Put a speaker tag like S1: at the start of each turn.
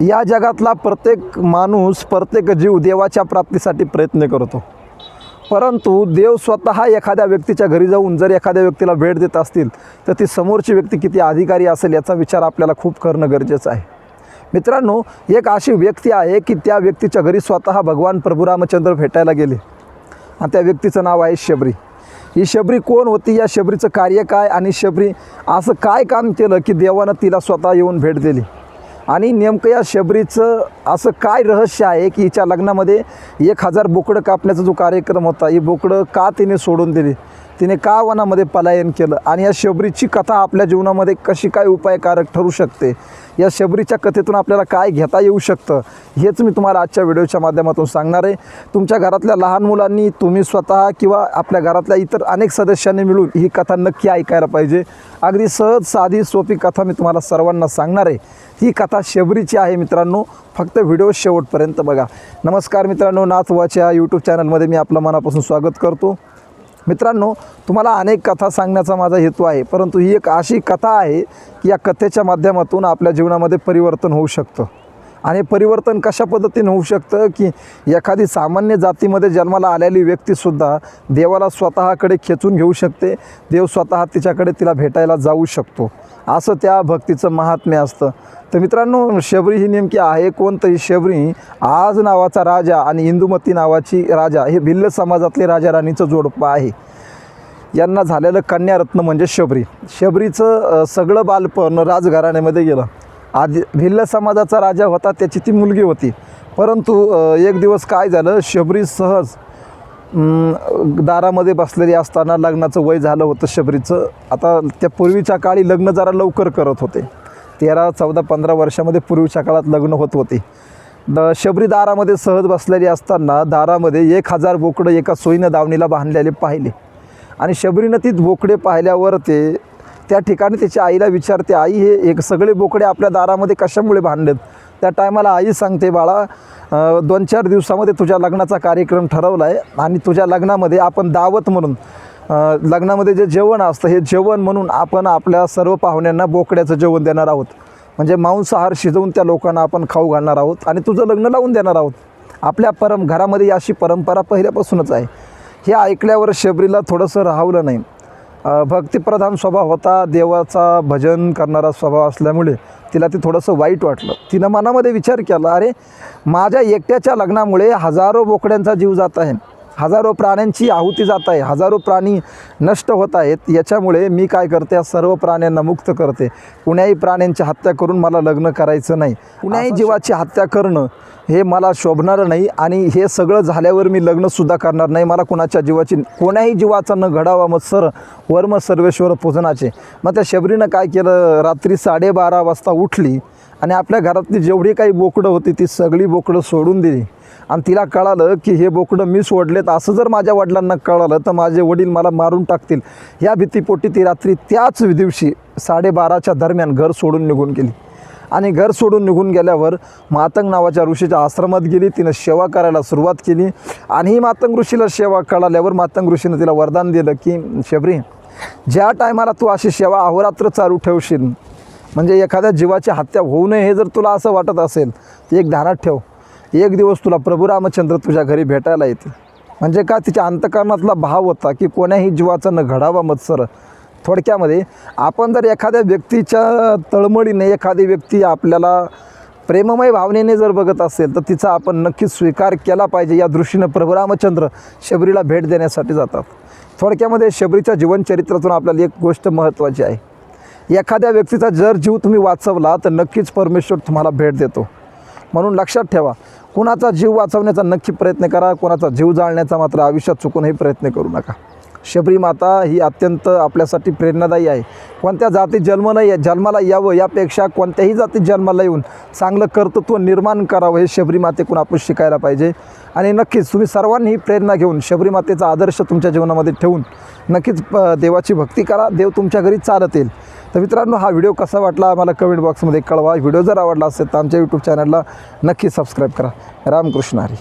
S1: या जगातला प्रत्येक माणूस प्रत्येक जीव देवाच्या प्राप्तीसाठी प्रयत्न करतो. परंतु देव स्वतः एखाद्या व्यक्तीच्या घरी जाऊन जर एखाद्या व्यक्तीला भेट देत असतील तर ती समोरची व्यक्ती किती अधिकारी असेल याचा विचार आपल्याला खूप करणं गरजेचं आहे. मित्रांनो एक अशी व्यक्ती आहे की त्या व्यक्तीच्या घरी स्वतः भगवान प्रभू रामचंद्र भेटायला गेले. आणि त्या व्यक्तीचं नाव आहे शबरी. ही शबरी कोण होती? या शबरीचं कार्य काय? आणि शबरी असं काय काम केलं की देवानं तिला स्वतः येऊन भेट दिली? आणि नेमकं या शबरीचं असं काय रहस्य आहे की हिच्या लग्नामध्ये एक हजार बोकडं कापण्याचा जो कार्यक्रम होता ही बोकडं का तिने सोडून दिली? तिने का वनामध्ये पलायन केलं? आणि या शबरीची कथा आपल्या जीवनामध्ये कशी काय उपायकारक ठरू शकते? या शबरीच्या कथेतून आपल्याला काय घेता येऊ शकतं? हेच मी तुम्हाला आजच्या व्हिडिओच्या माध्यमातून सांगणार आहे. तुमच्या घरातल्या लहान मुलांनी तुम्ही स्वतः किंवा आपल्या घरातल्या इतर अनेक सदस्यांनी मिळून ही कथा नक्की ऐकायला पाहिजे. अगदी सहज साधी सोपी कथा मी तुम्हाला सर्वांना सांगणार आहे. ही कथा शबरीची आहे मित्रांनो. फक्त व्हिडिओ शेवटपर्यंत बघा. नमस्कार मित्रांनो. नाथवाच्या या यूट्यूब चॅनलमध्ये मी आपलं मनापासून स्वागत करतो. मित्रांनो तुम्हाला अनेक कथा सांगण्याचा माझा हेतू आहे परंतु ही एक अशी कथा आहे की या कथेच्या माध्यमातून आपल्या जीवनामध्ये परिवर्तन होऊ शकतं. आणि परिवर्तन कशा पद्धतीने होऊ शकतं की एखादी सामान्य जातीमध्ये जन्माला आलेली व्यक्तीसुद्धा देवाला स्वतःकडे खेचून घेऊ शकते देव स्वतः तिच्याकडे तिला भेटायला जाऊ शकतो. असं त्या भक्तीचं महात्म्य असतं. तर मित्रांनो शबरी ही नेमकी आहे कोणतंही शबरी? आज नावाचा राजा आणि इंदुमती नावाची राजा हे भिल्ल समाजातले राजा राणीचं जोडपं आहे. यांना झालेलं कन्यारत्न म्हणजे शबरी. शबरीचं सगळं बालपण राजघराण्यामध्ये गेलं. आधी भिल्ल समाजाचा राजा होता त्याची ती मुलगी होती. परंतु एक दिवस काय झालं? शबरी सहज दारामध्ये बसलेली असताना लग्नाचं वय झालं होतं शबरीचं. आता त्या पूर्वीच्या काळी लग्न जरा लवकर करत होते. तेरा चौदा पंधरा वर्षामध्ये पूर्वीच्या काळात लग्न होत होते. द शबरी दारामध्ये सहज बसलेली असताना दारामध्ये एक हजार बोकडं एका सोयीनं दावणीला बांधलेले पाहिले. आणि शबरीनं ती बोकडे पाहिल्यावर ते त्या ठिकाणी त्याच्या आईला विचारते आई हे एक सगळे बोकडे आपल्या दारामध्ये कशामुळे बांधलेत? त्या टायमाला आई सांगते बाळा दोन चार दिवसामध्ये तुझ्या लग्नाचा कार्यक्रम ठरवला आहे आणि तुझ्या लग्नामध्ये आपण दावत म्हणून लग्नामध्ये जे जेवण असतं हे जेवण म्हणून आपण आपल्या सर्व पाहुण्यांना बोकड्याचं जेवण देणार आहोत. म्हणजे मांसाहार शिजवून त्या लोकांना आपण खाऊ घालणार आहोत आणि तुझं लग्न लावून देणार आहोत. आपल्या परम घरामध्ये अशी परंपरा पहिल्यापासूनच आहे. हे ऐकल्यावर शबरीला थोडंसं राहवलं नाही. भक्तिप्रधान स्वभाव होता देवाचा भजन करणारा स्वभाव असल्यामुळे तिला ते थोडंसं वाईट वाटलं. तिनं मनामध्ये विचार केला अरे माझ्या एकट्याच्या लग्नामुळे हजारो बोकड्यांचा जीव जात आहे. हजारो प्राण्यांची आहुती जात आहे हजारो प्राणी नष्ट होत आहेत. याच्यामुळे मी काय करते या सर्व प्राण्यांना मुक्त करते. कुण्याही प्राण्यांची हत्या करून मला लग्न करायचं नाही. कुण्याही जीवाची हत्या करणं हे मला शोभणारं नाही आणि हे सगळं झाल्यावर मी लग्नसुद्धा करणार नाही. मला कुणाच्या जीवाची कोण्याही जीवाचा न घडावा मग सर वर्म सर्वेश्वर पूजनाचे. मग त्या शबरीनं काय केलं? रात्री साडेबारा वाजता उठली. आणि आपल्या घरातली जेवढी काही बोकडं होती ती सगळी बोकडं सोडून दिली. आणि तिला कळालं की हे बोकडं मी सोडलेत असं जर माझ्या वडिलांना कळालं तर माझे वडील मला मारून टाकतील. या भीतीपोटी ती रात्री त्याच दिवशी साडेबाराच्या दरम्यान घर सोडून निघून गेली. आणि घर सोडून निघून गेल्यावर मातंग नावाच्या ऋषीच्या आश्रमात गेली तिनं सेवा करायला सुरुवात केली. आणि ही मातंग ऋषीला सेवा कळाल्यावर मातंग ऋषीनं तिला वरदान दिलं की शबरी ज्या टायमाला तू अशी सेवा अहोरात्र चालू ठेवशील म्हणजे एखाद्या जीवाची हत्या होऊ नये हे जर तुला असं वाटत असेल तर एक धारात ठेव. एक दिवस तुला प्रभू रामचंद्र तुझ्या घरी भेटायला येते म्हणजे का तिच्या अंतकरणातला भाव होता की कोण्याही जीवाचा न घडावा मत्सर. थोडक्यामध्ये आपण जर एखाद्या व्यक्तीच्या तळमळीने एखादी व्यक्ती आपल्याला प्रेममय भावनेने जर बघत असेल तर तिचा आपण नक्कीच स्वीकार केला पाहिजे या दृष्टीनं प्रभू रामचंद्र शबरीला भेट देण्यासाठी जातात. थोडक्यामध्ये शबरीच्या जीवनचरित्रातून आपल्याला एक गोष्ट महत्त्वाची आहे. एखाद्या व्यक्तीचा जर जीव तुम्ही वाचवला तर नक्कीच परमेश्वर तुम्हाला भेट देतो. म्हणून लक्षात ठेवा कुणाचा जीव वाचवण्याचा नक्की प्रयत्न करा कोणाचा जीव जाळण्याचा मात्र आयुष्यात चुकूनही प्रयत्न करू नका. शबरी माता ही अत्यंत आपल्यासाठी प्रेरणादायी आहे. कोणत्या जातीत जन्म नाही जन्माला यावं यापेक्षा कोणत्याही जातीत जन्माला येऊन चांगलं कर्तृत्व निर्माण करावं हे शबरी मातेकडून आपण शिकायला पाहिजे. आणि नक्कीच तुम्ही सर्वांनी ही प्रेरणा घेऊन शबरी मातेचा आदर्श तुमच्या जीवनामध्ये ठेवून नक्कीच प देवाची भक्ती करा. देव तुमच्या घरी चालत येईल तर मित्रांनो हा व्हिडिओ कसा वाटला आम्हाला कमेंट बॉक्समध्ये कळवा. व्हिडिओ जर आवडला असेल तर आमच्या यूट्यूब चॅनलला नक्की सबस्क्राईब करा. रामकृष्ण हरी.